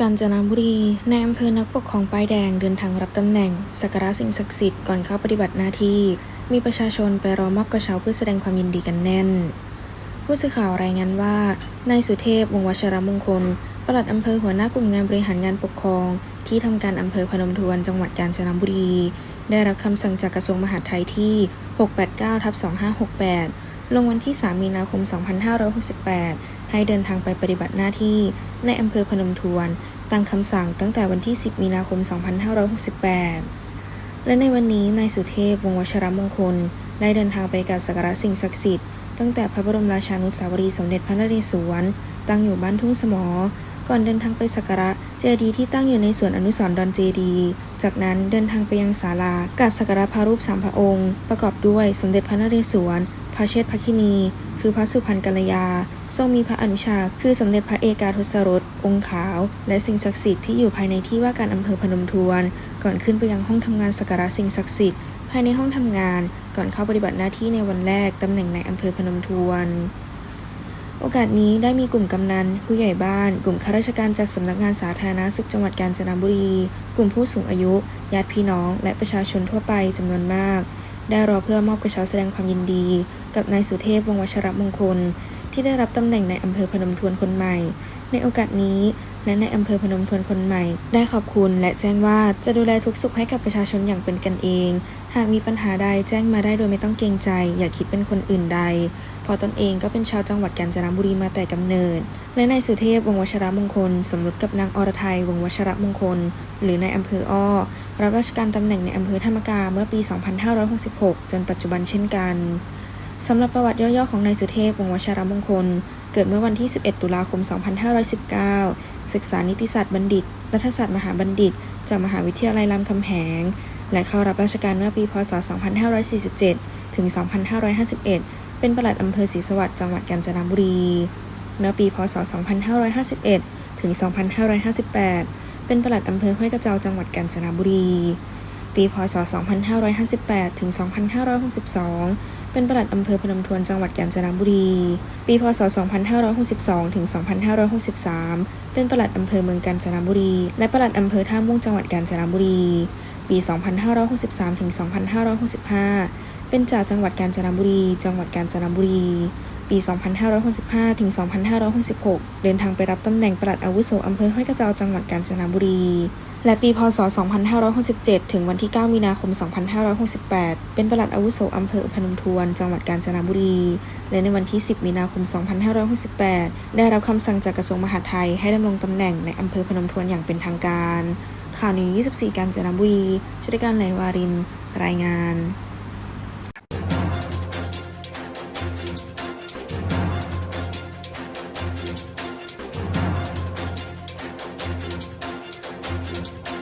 กาญจนบุรีในอำเภอนักปกครองป้ายแดงเดินทางรับตำแหน่งสักการะสิ่งศักดิ์สิทธิ์ก่อนเข้าปฏิบัติหน้าที่ มีประชาชนไปรอมอบกระเช้าเพื่อแสดงความยินดีกันแน่น ผู้สื่อข่าวรายงานว่านายสุเทพวงวัชรมงคลปลัดอำเภอหัวหน้ากลุ่มงานบริหารงานปกครอง ที่ทำการอำเภอพนมทวนจังหวัดกาญจนบุรี ได้รับคำสั่งจากกระทรวงมหาดไทยที่ 689ทับ2568 ลงวันที่ 3 มีนาคม 2568 ให้เดินทางไปปฏิบัติหน้าที่ในอำเภอพนมทวน ตามคำสั่งตั้งแต่วันที่ 10 มีนาคม 2568 และในวันนี้นายสุเทพวงศ์วชรมงคล ได้เดินทางไปกับสักการะสิ่งศักดิ์สิทธิ์ตั้งแต่พระบรมราชานุสาวรีย์สมเด็จพระนเรศวร ตั้งอยู่บ้านทุ่งสมอ ก่อนเดินทางไปสักการะเจดีย์ที่ตั้งอยู่ในสวนอนุสรณ์ดอนเจดีย์จากนั้นเดินทางไปยังศาลากราบสักการะพระรูปสามพระองค์ ประกอบด้วยสมเด็จพระนเรศวร ระเชษฐพระคินี คือพระสุพรรณกัลยา ทรงมีพระอนุชา คือสมเด็จพระเอกาทศรส องค์ขาว และสิ่งศักดิ์สิทธิ์ที่อยู่ภายในที่ว่าการอำเภอพนมทวน ก่อนขึ้นไปยังห้องทำงานสักการะสิ่งศักดิ์สิทธิ์ภายในห้องทำงาน ก่อนเข้าปฏิบัติหน้าที่ในวันแรกตำแหน่งในอำเภอพนมทวนโอกาสนี้ได้มีกลุ่มกำนัน ผู้ใหญ่บ้าน กลุ่มข้าราชการจากสำนักงานสาธารณสุขจังหวัดกาญจนบุรี กลุ่มผู้สูงอายุญาติพี่น้อง และประชาชนทั่วไปจำนวนมาก ได้รอเพื่อมอบกระเช้าแสดงความยินดี กับนายสุเทพวงศ์วชรมงคล ที่ได้รับตำแหน่งในอำเภอพนมทวนคนใหม่ ในโอกาสนี้และในอำเภอพนมทวนคนใหม่ ได้ขอบคุณและแจ้งว่าจะดูแลทุกสุขให้กับประชาชนอย่างเป็นกันเอง หากมีปัญหาใดแจ้งมาได้โดยไม่ต้องเกรงใจ อย่าคิดเป็นคนอื่นใดเพราะตนเองก็เป็นชาวจังหวัดกาญจนบุรีมาแต่กำเนิด และนายสุเทพวงศ์วชรมงคล สมรสกับนางอรไทยวงศ์วชรมงคล หรือในอำเภออ้อรับราชการตำแหน่งในอำเภอธรรมกาเมื่อปี 2566 จนปัจจุบันเช่นกัน สำหรับประวัติย่อๆของนายสุเทพวงศ์วชรมงคล เกิดเมื่อวันที่ 11 ตุลาคม 2519 ศึกษานิติศาสตร์บัณฑิต รัฐศาสตร์มหาบัณฑิต จากมหาวิทยาลัยรามคำแหง และเข้ารับราชการเมื่อปี พศ 2547 ถึง 2551 เป็นประหลัดอำเภอศรีสวัสดิ์จังหวัดกาญจนบุรี เมื่อปี พศ 2551 ถึง 2558 เป็นประหลัดอำเภอห้วยกระเจ้าจังหวัดกาญจนบุรี ปี พศ 2558 ถึง 2562 เป็นปลัดอำเภอพนมทวนจังหวัดกาญจนบุรี ปีพศ 2562 ถึง 2563 เป็นปลัดอำเภอเมืองกาญจนบุรี และปลัดอำเภอท่าม่วงจังหวัดกาญจนบุรี ปี 2563 ถึง 2565 เป็นจ่าจังหวัดกาญจนบุรี จังหวัดกาญจนบุรี ปี 2565 ถึง 2566 เดินทางไปรับตำแหน่งปลัดอาวุโสอำเภอห้วยกระเจ้าจังหวัดกาญจนบุรี และปีพศ 2567 ถึงวันที่ 9 มีนาคม 2568 เป็นประหลัดอาวุโสอำเภอพนมทวน จังหวัดกาญจนบุรี และในวันที่ 10 มีนาคม 2568 ได้รับคำสั่งจากกระทรวงมหาดไทยให้ดำรงตำแหน่งในอำเภอพนมทวนอย่างเป็นทางการ ข่าวนิว24 กาญจนบุรีชุดการไหลวาริน รายงาน